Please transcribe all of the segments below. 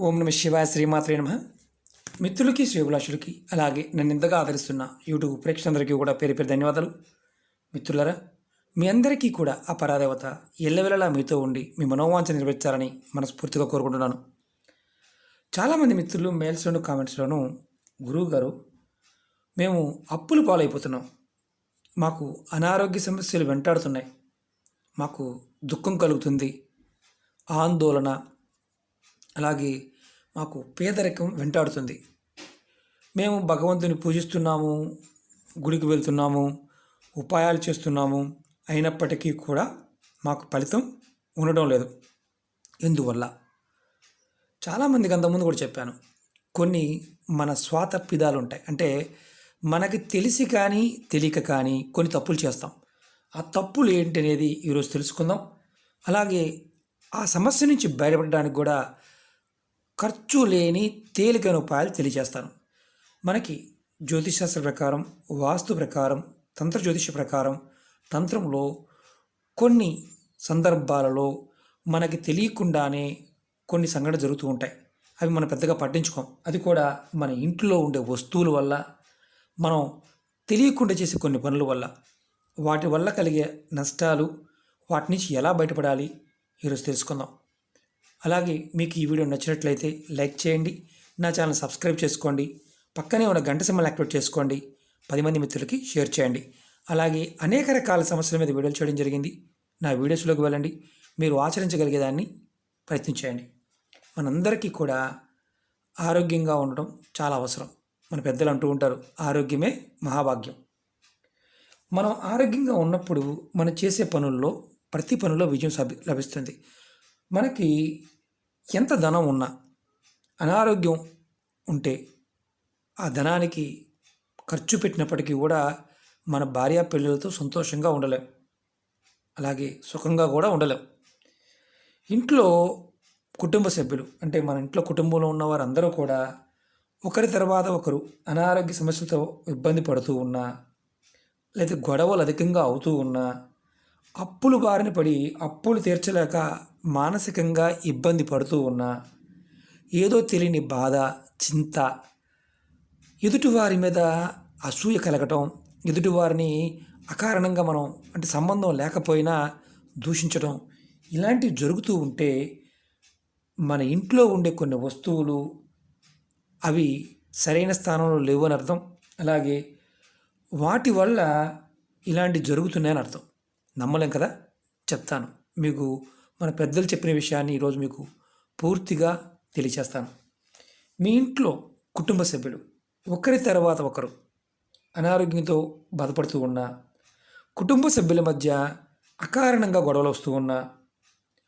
ఓం నమ శివాయ శ్రీమాత్రే నమ. మిత్రులకి శ్రీభిలాషులకి అలాగే నన్ను ఇంతగా ఆదరిస్తున్న యూట్యూబ్ ప్రేక్షకులందరికీ కూడా పేరు పేరు ధన్యవాదాలు. మిత్రులరా మీ అందరికీ కూడా ఆ పరాదేవత ఎల్లవెల్లలా మీతో ఉండి మీ మనోవాంఛ నెరవేర్చాలని మనస్ఫూర్తిగా కోరుకుంటున్నాను. చాలామంది మిత్రులు మెయిల్స్లోను కామెంట్స్లోనూ గురువు గారు మేము అప్పులు పాలైపోతున్నాం. మాకు అనారోగ్య సమస్యలు వెంటాడుతున్నాయి. మాకు దుఃఖం కలుగుతుంది. ఆందోళన అలాగే మాకు పేదరికం వెంటాడుతుంది. మేము భగవంతుని పూజిస్తున్నాము గుడికి వెళ్తున్నాము ఉపాయాలు చేస్తున్నాము. అయినప్పటికీ కూడా మాకు ఫలితం ఉండడం లేదు. ఎందువల్ల? చాలామందికి అంతకుముందు కూడా చెప్పాను. కొన్ని మన స్వాతప్పిదాలు ఉంటాయి అంటే మనకి తెలిసి కానీ తెలియక కానీ కొన్ని తప్పులు చేస్తాం. ఆ తప్పులు ఏంటి అనేది ఈరోజు తెలుసుకుందాం. అలాగే ఆ సమస్య నుంచి బయటపడడానికి కూడా ఖర్చు లేని తేలికైన ఉపాయాలు తెలియజేస్తాను. మనకి జ్యోతిషాస్త్ర ప్రకారం వాస్తు ప్రకారం తంత్ర జ్యోతిష ప్రకారం తంత్రంలో కొన్ని సందర్భాలలో మనకి తెలియకుండానే కొన్ని సంఘటనలు జరుగుతూ ఉంటాయి. అవి మనం పెద్దగా పట్టించుకోం. అది కూడా మన ఇంట్లో ఉండే వస్తువుల వల్ల మనం తెలియకుండా చేసే కొన్ని పనుల వల్ల వాటి వల్ల కలిగే నష్టాలు వాటి నుంచి ఎలా బయటపడాలి ఈరోజు తెలుసుకుందాం. అలాగే మీకు ఈ వీడియో నచ్చినట్లయితే లైక్ చేయండి నా ఛానల్ సబ్స్క్రైబ్ చేసుకోండి పక్కనే ఉన్న గంట సింబల్ యాక్టివేట్ చేసుకోండి పది మంది మిత్రులకి షేర్ చేయండి. అలాగే అనేక రకాల సమస్యల మీద వీడియోలు చేయడం జరిగింది. నా వీడియోస్లోకి వెళ్ళండి. మీరు ఆచరించగలిగేదాన్ని ప్రయత్నించేయండి. మనందరికీ కూడా ఆరోగ్యంగా ఉండడం చాలా అవసరం. మన పెద్దలు అంటూ ఉంటారు ఆరోగ్యమే మహాభాగ్యం. మనం ఆరోగ్యంగా ఉన్నప్పుడు మనం చేసే పనుల్లో ప్రతి పనిలో విజయం సభి- లభిస్తుంది. మనకి ఎంత ధనం ఉన్నా అనారోగ్యం ఉంటే ఆ ధనానికి ఖర్చు పెట్టినప్పటికీ కూడా మన భార్య పిల్లలతో సంతోషంగా ఉండలేం. అలాగే సుఖంగా కూడా ఉండలేం. ఇంట్లో కుటుంబ సభ్యులు అంటే మన ఇంట్లో కుటుంబంలో ఉన్న వారందరూ కూడా ఒకరి తర్వాత ఒకరు అనారోగ్య సమస్యలతో ఇబ్బంది పడుతూ ఉన్నా లేదా గొడవలు అధికంగా అవుతూ ఉన్నా అప్పులు బారిన పడి అప్పులు తీర్చలేక మానసికంగా ఇబ్బంది పడుతూ ఉన్నా ఏదో తెలియని బాధ చింత ఎదుటివారి మీద అసూయ కలగటం ఎదుటివారిని అకారణంగా మనం అంటే సంబంధం లేకపోయినా దూషించడం ఇలాంటివి జరుగుతూ ఉంటే మన ఇంట్లో ఉండే కొన్ని వస్తువులు అవి సరైన స్థానంలో లేవని అర్థం. అలాగే వాటి వల్ల ఇలాంటి జరుగుతున్నాయని అర్థం. నమ్మలేం కదా? చెప్తాను. మీకు మన పెద్దలు చెప్పిన విషయాన్ని ఈరోజు మీకు పూర్తిగా తెలియచేస్తాను. మీ ఇంట్లో కుటుంబ సభ్యులు ఒకరి తర్వాత ఒకరు అనారోగ్యంతో బాధపడుతూ ఉన్నా కుటుంబ సభ్యుల మధ్య అకారణంగా గొడవలు వస్తూ ఉన్నా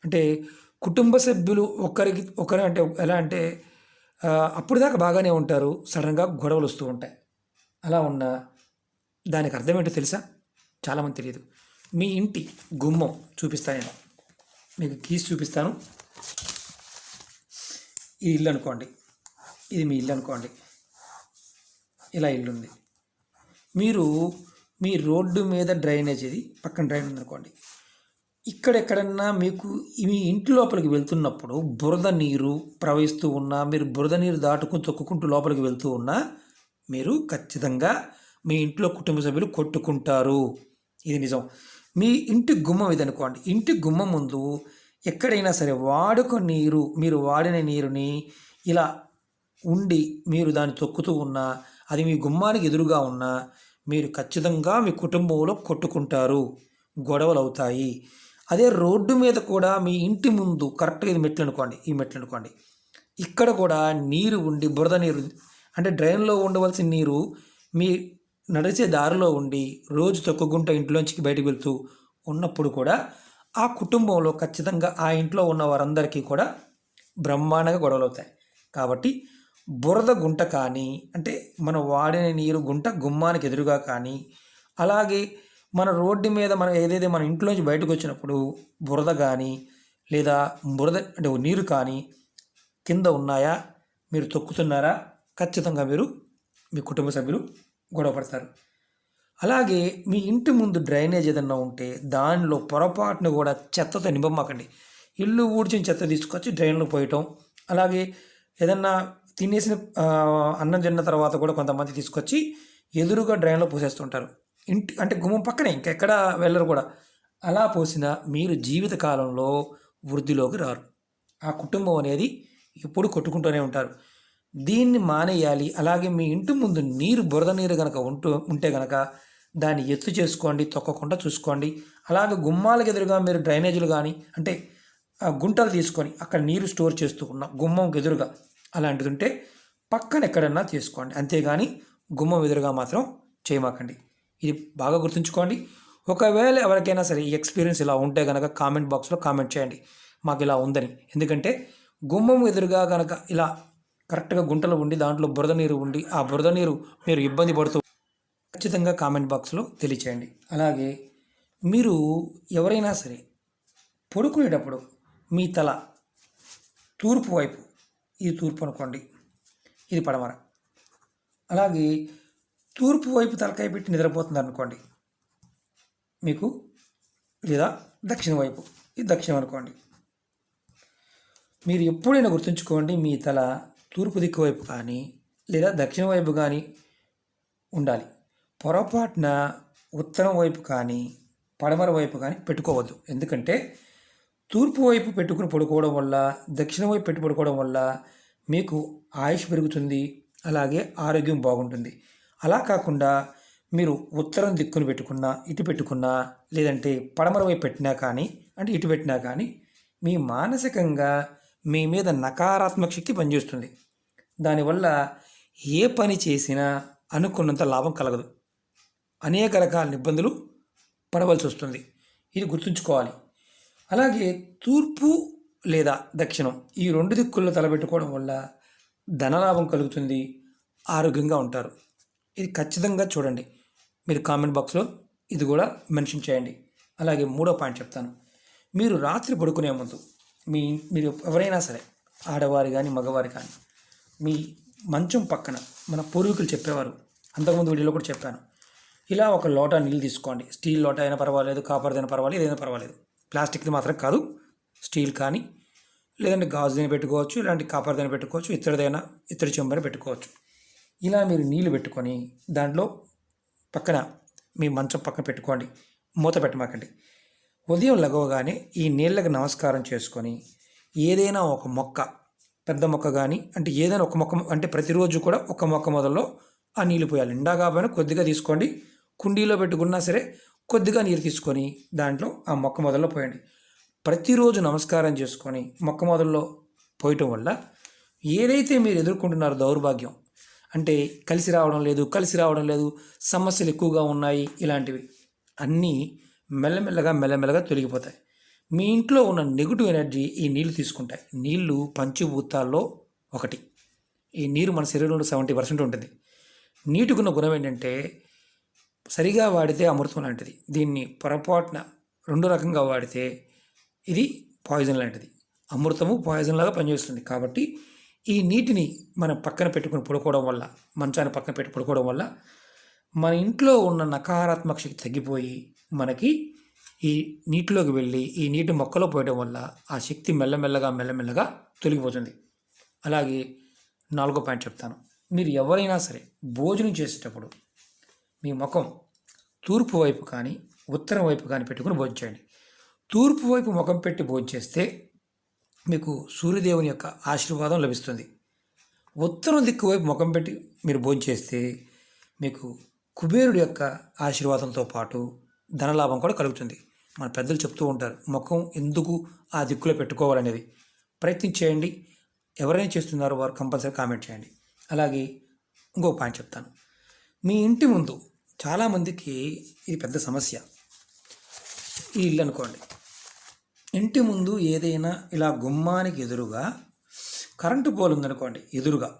అంటే కుటుంబ సభ్యులు ఒకరికి ఒకరు అంటే ఎలా అంటే అప్పుడు దాకా బాగానే ఉంటారు సడన్గా గొడవలు వస్తూ ఉంటాయి. అలా ఉన్న దానికి అర్థం ఏంటో తెలుసా? చాలామంది తెలియదు. మీ ఇంటి గుమ్మం చూపిస్తాను నేను మీకు కీస్ చూపిస్తాను. ఈ ఇల్లు అనుకోండి. ఇది మీ ఇల్లు అనుకోండి. ఇలా ఇల్లు ఉంది మీరు మీ రోడ్డు మీద డ్రైనేజ్ ఇది పక్కన డ్రైన్ ఉందనుకోండి ఇక్కడ ఎక్కడన్నా మీకు మీ ఇంటి లోపలికి వెళ్తున్నప్పుడు బురద నీరు ప్రవహిస్తూ ఉన్నా మీరు బురద నీరు దాటుకుని తొక్కుకుంటూ లోపలికి వెళ్తూ ఉన్నా మీరు ఖచ్చితంగా మీ ఇంట్లో కుటుంబ సభ్యులు కొట్టుకుంటారు. ఇది నిజం. మీ ఇంటి గుమ్మం ఇది అనుకోండి ఇంటి గుమ్మం ముందు ఎక్కడైనా సరే వాడుక నీరు మీరు వాడిన నీరుని ఇలా ఉండి మీరు దాన్ని తొక్కుతూ ఉన్నా అది మీ గుమ్మానికి ఎదురుగా ఉన్నా మీరు ఖచ్చితంగా మీ కుటుంబంలో కొట్టుకుంటారు. గొడవలు అవుతాయి అదే రోడ్డు మీద కూడా మీ ఇంటి ముందు కరెక్ట్గా ఇది మెట్లు అనుకోండి. ఈ మెట్లు అనుకోండి. ఇక్కడ కూడా నీరు ఉండి బురద నీరు అంటే డ్రైన్లో ఉండవలసిన నీరు మీ నడిచే దారిలో ఉండి రోజు తొక్కుకుంటూ ఇంట్లోంచి బయటకు వెళ్తూ ఉన్నప్పుడు కూడా ఆ కుటుంబంలో ఖచ్చితంగా ఆ ఇంట్లో ఉన్న వారందరికీ కూడా బ్రహ్మాండంగా గొడవలు అవుతాయి. కాబట్టి బురద గుంట కానీ అంటే మనం వాడిన నీరు గుంట గుమ్మానికి ఎదురుగా కానీ అలాగే మన రోడ్డు మీద మనం ఏదైతే మన ఇంట్లోంచి బయటకు వచ్చినప్పుడు బురద కానీ లేదా బురద అంటే నీరు కానీ కింద ఉన్నాయా మీరు తొక్కుతున్నారా ఖచ్చితంగా మీరు మీ కుటుంబ సభ్యులు గొడవ పడతారు. అలాగే మీ ఇంటి ముందు డ్రైనేజ్ ఏదన్నా ఉంటే దానిలో పొరపాటును కూడా చెత్తతో నింపమాకండి. ఇల్లు ఊడ్చిన చెత్త తీసుకొచ్చి డ్రైన్లో పోయటం అలాగే ఏదన్నా తినేసిన అన్నం తిన్న తర్వాత కూడా కొంతమంది తీసుకొచ్చి ఎదురుగా డ్రైన్లో పోసేస్తుంటారు. ఇంటి అంటే గుమ్మం పక్కనే ఇంకెక్కడ వెళ్ళరు కూడా. అలా పోసిన మీరు జీవిత కాలంలో వృద్ధిలోకి రారు. ఆ కుటుంబం అనేది ఎప్పుడు కొట్టుకుంటూనే ఉంటారు. దీన్ని మానేయాలి. అలాగే మీ ఇంటి ముందు నీరు బురద నీరు కనుక ఉంటూ ఉంటే కనుక దాన్ని ఎత్తు చేసుకోండి తొక్కకుండా చూసుకోండి. అలాగే గుమ్మాలకు ఎదురుగా మీరు డ్రైనేజీలు కానీ అంటే ఆ గుంటలు తీసుకొని అక్కడ నీరు స్టోర్ చేస్తూ ఉన్న గుమ్మం ఎదురుగా అలాంటిది ఉంటే పక్కన ఎక్కడన్నా తీసుకోండి. అంతేగాని గుమ్మం ఎదురుగా మాత్రం చేయమాకండి. ఇది బాగా గుర్తుంచుకోండి. ఒకవేళ ఎవరికైనా సరే ఈ ఎక్స్పీరియన్స్ ఇలా ఉంటే కనుక కామెంట్ బాక్స్లో కామెంట్ చేయండి. మాకు ఇలా ఉందని. ఎందుకంటే గుమ్మం ఎదురుగా కనుక ఇలా కరెక్ట్గా గుంటలు ఉండి దాంట్లో బురద నీరు ఉండి ఆ బురద నీరు మీరు ఇబ్బంది పడుతూ ఖచ్చితంగా కామెంట్ బాక్స్లో తెలియచేయండి. అలాగే మీరు ఎవరైనా సరే పడుకునేటప్పుడు మీ తల తూర్పు వైపు ఇది తూర్పు అనుకోండి ఇది పడమర. అలాగే తూర్పు వైపు తలకాయ పెట్టి నిద్రపోతుంది అనుకోండి మీకు లేదా దక్షిణ వైపు ఇది దక్షిణం అనుకోండి. మీరు ఎప్పుడైనా గుర్తుంచుకోండి మీ తల తూర్పు దిక్కు వైపు కానీ లేదా దక్షిణ వైపు కానీ ఉండాలి. పొరపాటున ఉత్తరం వైపు కానీ పడమర వైపు కానీ పెట్టుకోవద్దు. ఎందుకంటే తూర్పు వైపు పెట్టుకుని పడుకోవడం వల్ల దక్షిణ వైపు పెట్టి పడుకోవడం వల్ల మీకు ఆయుష్ పెరుగుతుంది అలాగే ఆరోగ్యం బాగుంటుంది. అలా కాకుండా మీరు ఉత్తరం దిక్కును పెట్టుకున్నా ఇటు పెట్టుకున్నా లేదంటే పడమర వైపు పెట్టినా కానీ అంటే ఇటు పెట్టినా కానీ మీ మానసికంగా మీ మీద నకారాత్మక శక్తి పనిచేస్తుంది. దానివల్ల ఏ పని చేసినా అనుకున్నంత లాభం కలగదు. అనేక రకాల ఇబ్బందులు పడవలసి వస్తుంది. ఇది గుర్తుంచుకోవాలి. అలాగే తూర్పు లేదా దక్షిణం ఈ రెండు దిక్కుల్లో తలబెట్టుకోవడం వల్ల ధనలాభం కలుగుతుంది. ఆరోగ్యంగా ఉంటారు. ఇది ఖచ్చితంగా చూడండి. మీరు కామెంట్ బాక్స్లో ఇది కూడా మెన్షన్ చేయండి. అలాగే మూడో పాయింట్ చెప్తాను. మీరు రాత్రి పడుకునే ముందు మీ మీరు ఎవరైనా సరే ఆడవారు కానీ మగవారు కానీ మీ మంచం పక్కన మన పూర్వీకులు చెప్పేవారు. అంతకుముందు వీడియోలో కూడా చెప్పాను. ఇలా ఒక లోటా నీళ్ళు తీసుకోండి. స్టీల్ లోటా అయినా పర్వాలేదు కాపర్దైనా పర్వాలేదు ఏదైనా పర్వాలేదు. ప్లాస్టిక్ది మాత్రం కాదు. స్టీల్ కానీ లేదంటే గాజుదైనా పెట్టుకోవచ్చు ఇలాంటి కాపర్దైనా పెట్టుకోవచ్చు ఇత్తడిదైనా ఇత్తడి చెంబైనా పెట్టుకోవచ్చు. ఇలా మీరు నీళ్ళు పెట్టుకొని దాంట్లో పక్కన మీ మంచం పక్కన పెట్టుకోండి. మూత పెట్టమాకండి. ఉదయం లగవగానే ఈ నీళ్ళకి నమస్కారం చేసుకొని ఏదైనా ఒక మొక్క పెద్ద మొక్క కానీ అంటే ఏదైనా ఒక మొక్క అంటే ప్రతిరోజు కూడా ఒక మొక్క మొదల్లో ఆ నీళ్ళు పోయాలి. నిండా కాకపోయినా కొద్దిగా తీసుకోండి. కుండీలో పెట్టుకున్నా సరే కొద్దిగా నీరు తీసుకొని దాంట్లో ఆ మొక్క మొదల్లో పోయండి. ప్రతిరోజు నమస్కారం చేసుకొని మొక్క మొదల్లో పోయటం వల్ల ఏదైతే మీరు ఎదుర్కొంటున్నారో దౌర్భాగ్యం అంటే కలిసి రావడం లేదు కలిసి రావడం లేదు సమస్యలు ఎక్కువగా ఉన్నాయి ఇలాంటివి అన్నీ మెల్లమెల్లగా మెల్లమెల్లగా తొలగిపోతాయి. మీ ఇంట్లో ఉన్న నెగిటివ్ ఎనర్జీ ఈ నీళ్ళు తీసుకుంటాయి. నీళ్ళు పంచభూతాల్లో ఒకటి. ఈ నీరు మన శరీరంలో సెవెంటీ పర్సెంట్ ఉంటుంది. నీటికున్న గుణం ఏంటంటే సరిగా వాడితే అమృతం లాంటిది. దీన్ని పొరపాటున రెండు రకంగా వాడితే ఇది పాయిజన్ లాంటిది. అమృతము పాయిజన్ లాగా పనిచేస్తుంది. కాబట్టి ఈ నీటిని మనం పక్కన పెట్టుకుని పడుకోవడం వల్ల మంచాన్ని పక్కన పెట్టి పడుకోవడం వల్ల మన ఇంట్లో ఉన్న నకారాత్మక శక్తి తగ్గిపోయి మనకి ఈ నీటిలోకి వెళ్ళి ఈ నీటి మొక్కలో పోయడం వల్ల ఆ శక్తి మెల్లమెల్లగా మెల్లమెల్లగా తొలగిపోతుంది. అలాగే నాలుగో పాయింట్ చెప్తాను. మీరు ఎవరైనా సరే భోజనం చేసేటప్పుడు మీ ముఖం తూర్పు వైపు కానీ ఉత్తరం వైపు కానీ పెట్టుకుని భోజనం చేయండి. తూర్పు వైపు ముఖం పెట్టి భోజనం చేస్తే మీకు సూర్యదేవుని యొక్క ఆశీర్వాదం లభిస్తుంది. ఉత్తరం దిక్కు వైపు ముఖం పెట్టి మీరు భోజనం చేస్తే మీకు కుబేరుడి యొక్క ఆశీర్వాదంతో పాటు ధనలాభం కూడా కలుగుతుంది. మన పెద్దలు చెప్తూ ఉంటారు ముఖం ఎందుకు ఆ దిక్కులో పెట్టుకోవాలనేది? ప్రయత్నం చేయండి. ఎవరైనా చేస్తున్నారో వారు కంపల్సరీ కామెంట్ చేయండి. అలాగే ఇంకో పాయింట్ చెప్తాను. మీ ఇంటి ముందు చాలామందికి ఇది పెద్ద సమస్య. ఈ ఇల్లు అనుకోండి. ఇంటి ముందు ఏదైనా ఇలా గుమ్మానికి ఎదురుగా కరెంటు పోల్ ఉందనుకోండి ఎదురుగా.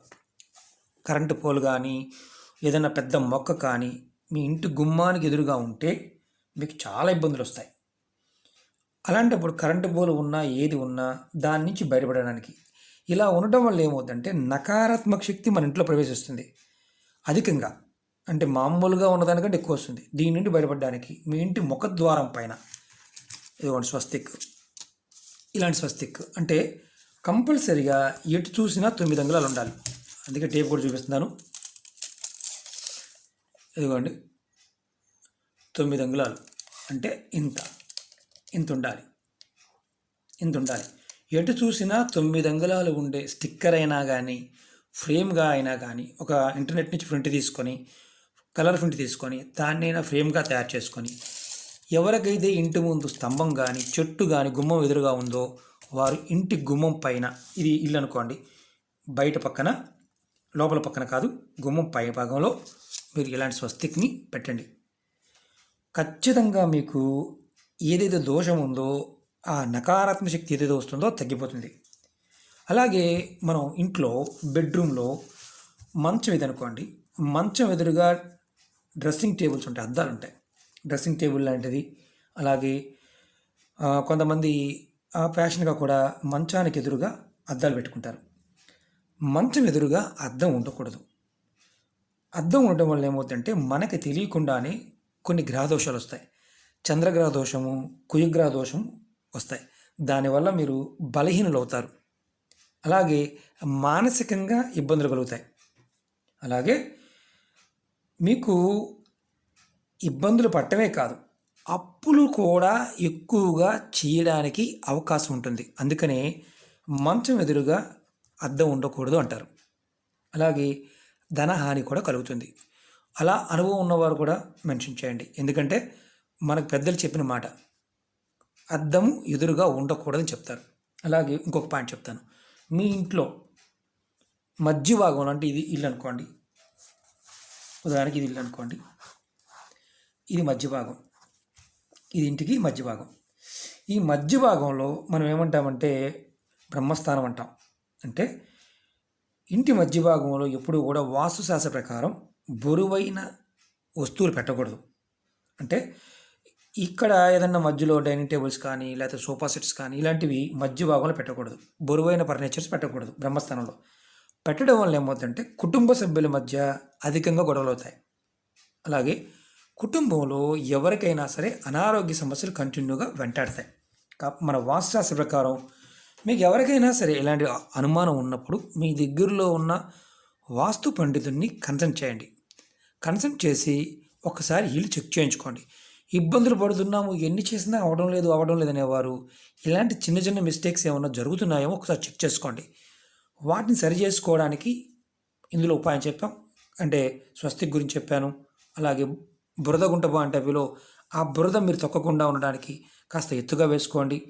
కరెంటు పోల్ కానీ ఏదైనా పెద్ద మొక్క కానీ మీ ఇంటి గుమ్మానికి ఎదురుగా ఉంటే మీకు చాలా ఇబ్బందులు వస్తాయి. అలాంటప్పుడు కరెంటు పోల్ ఉన్నా ఏది ఉన్నా దాని నుంచి బయటపడడానికి. ఇలా ఉండటం వల్ల ఏమవుతుందంటే నకారాత్మక శక్తి మన ఇంట్లో ప్రవేశిస్తుంది. అధికంగా. అంటే మామూలుగా ఉన్నదానికంటే ఎక్కువ వస్తుంది. దీని నుండి బయటపడడానికి. మీ ఇంటి ముఖద్వారం పైన. ఇదిగోండి స్వస్తిక్. ఇలాంటి స్వస్తిక్. అంటే కంపల్సరిగా ఎటు చూసినా తొమ్మిది అంగుళాలు ఉండాలి. అందుకే టేప్ కూడా చూపిస్తున్నాను. ఇదిగోండి. తొమ్మిది అంగుళాలు. అంటే ఇంత. ఇంత ఉండాలి ఇంత ఉండాలి ఎటు చూసినా తొమ్మిది అంగుళాలు ఉండే స్టిక్కర్ అయినా కానీ ఫ్రేమ్గా అయినా కానీ ఒక ఇంటర్నెట్ నుంచి ప్రింట్ తీసుకొని కలర్ ప్రింట్ తీసుకొని దాన్నైనా ఫ్రేమ్గా తయారు చేసుకొని ఎవరికైతే ఇంటి ముందు స్తంభం కానీ చెట్టు కానీ గుమ్మం ఎదురుగా ఉందో వారు ఇంటి గుమ్మం పైన ఇది ఇల్లు అనుకోండి బయట పక్కన లోపల పక్కన కాదు గుమ్మం పై భాగంలో మీరు ఇలాంటి స్వస్తిక్ని పెట్టండి. ఖచ్చితంగా మీకు ఏదైతే దోషం ఉందో ఆ నకారాత్మక శక్తి ఏదైతే వస్తుందో తగ్గిపోతుంది. అలాగే మనం ఇంట్లో బెడ్రూమ్లో మంచం ఇది అనుకోండి మంచం ఎదురుగా డ్రెస్సింగ్ టేబుల్స్ ఉంటాయి అద్దాలు ఉంటాయి. డ్రెస్సింగ్ టేబుల్ లాంటిది. అలాగే కొంతమంది ఆ ఫ్యాషన్గా కూడా మంచానికి ఎదురుగా అద్దాలు పెట్టుకుంటారు. మంచం ఎదురుగా అద్దం ఉండకూడదు. అద్దం ఉండడం వల్ల ఏమవుతుందంటే మనకి తెలియకుండానే కొన్ని గ్రహ దోషాలు వస్తాయి చంద్రగ్రహ దోషము కుయుగ్రహ దోషం వస్తాయి. దానివల్ల మీరు బలహీనులు అవుతారు అలాగే మానసికంగా ఇబ్బందులు కలుగుతాయి. అలాగే మీకు ఇబ్బందులు పట్టమే కాదు అప్పులు కూడా ఎక్కువగా చేయడానికి అవకాశం ఉంటుంది. అందుకనే మంచం ఎదురుగా అద్దం ఉండకూడదు అంటారు. అలాగే ధనహాని కూడా కలుగుతుంది. అలా అనుభవం ఉన్నవారు కూడా మెన్షన్ చేయండి. ఎందుకంటే మనకు పెద్దలు చెప్పిన మాట అద్దము ఎదురుగా ఉండకూడదని చెప్తారు. అలాగే ఇంకొక పాయింట్ చెప్తాను. మీ ఇంట్లో మధ్య భాగం అంటే ఇది ఇల్లు అనుకోండి ఉదాహరణకి ఇది ఇల్లు అనుకోండి ఇది మధ్య భాగం ఇది ఇంటికి మధ్య భాగం. ఈ మధ్య భాగంలో మనం ఏమంటామంటే బ్రహ్మస్థానం అంటాం. అంటే ఇంటి మధ్య భాగంలో ఎప్పుడూ కూడా వాస్తుశాస్త్ర ప్రకారం బరువైన వస్తువులు పెట్టకూడదు. అంటే ఇక్కడ ఏదన్నా మధ్యలో డైనింగ్ టేబుల్స్ కానీ లేకపోతే సోఫా సెట్స్ కానీ ఇలాంటివి మధ్య భాగంలో పెట్టకూడదు. బరువైన ఫర్నిచర్స్ పెట్టకూడదు బ్రహ్మస్థానంలో. పెట్టడం వల్ల ఏమవుతుందంటే కుటుంబ సభ్యుల మధ్య అధికంగా గొడవలు అవుతాయి అలాగే కుటుంబంలో ఎవరికైనా సరే అనారోగ్య సమస్యలు కంటిన్యూగా వెంటాడతాయి. కా- మన వాస్తుశాస్త్ర ప్రకారం మీకు ఎవరికైనా సరే ఇలాంటి అనుమానం ఉన్నప్పుడు మీ దగ్గరలో ఉన్న వాస్తు పండితుడిని కన్సల్ట్ చేయండి. కన్సల్ట్ చేసి ఒకసారి ఇల్లు చెక్ చేయించుకోండి. ఇబ్బందులు పడుతున్నాము ఎన్ని చేసినా అవడం లేదు అవడం లేదనేవారు ఇలాంటి చిన్న చిన్న మిస్టేక్స్ ఏమైనా జరుగుతున్నాయేమో ఒకసారి చెక్ చేసుకోండి. వాటిని సరి చేసుకోవడానికి ఇందులో ఉపాయం చెప్పాం. అంటే స్వస్తిక్ గురించి చెప్పాను. అలాగే బురద గుంట బాంటవిలో ఆ బురద మీరు తొక్కకుండా ఉండడానికి కాస్త ఎత్తుగా వేసుకోండి.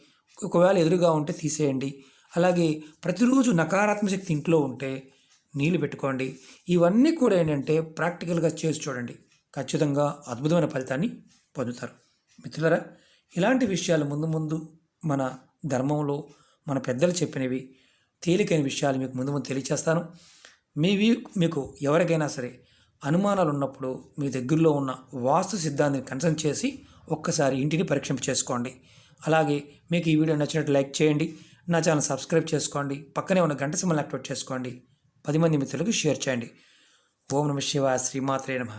ఒకవేళ ఎదురుగా ఉంటే తీసేయండి. అలాగే ప్రతిరోజు నకారాత్మక శక్తి ఇంట్లో ఉంటే నీళ్ళు పెట్టుకోండి. ఇవన్నీ కూడా ఏంటంటే ప్రాక్టికల్గా చేసి చూడండి. ఖచ్చితంగా అద్భుతమైన ఫలితాన్ని పొందుతారు. మిత్రులరా ఇలాంటి విషయాలు ముందు ముందు మన ధర్మంలో మన పెద్దలు చెప్పినవి తేలికైన విషయాలు మీకు ముందు ముందు తెలియచేస్తాను. మీవి మీకు ఎవరికైనా సరే అనుమానాలు ఉన్నప్పుడు మీ దగ్గరలో ఉన్న వాస్తు సిద్ధాంతిని కన్సల్ట్ చేసి ఒక్కసారి ఇంటిని పరీక్షింప చేసుకోండి. అలాగే మీకు ఈ వీడియో నచ్చినట్టు లైక్ చేయండి. నా ఛానల్ సబ్స్క్రైబ్ చేసుకోండి. పక్కనే ఉన్న గంట సింబల్ యాక్టివేట్ చేసుకోండి. పది మంది మిత్రులకు షేర్ చేయండి. ఓం నమ శివ శ్రీమాత్రే నమః.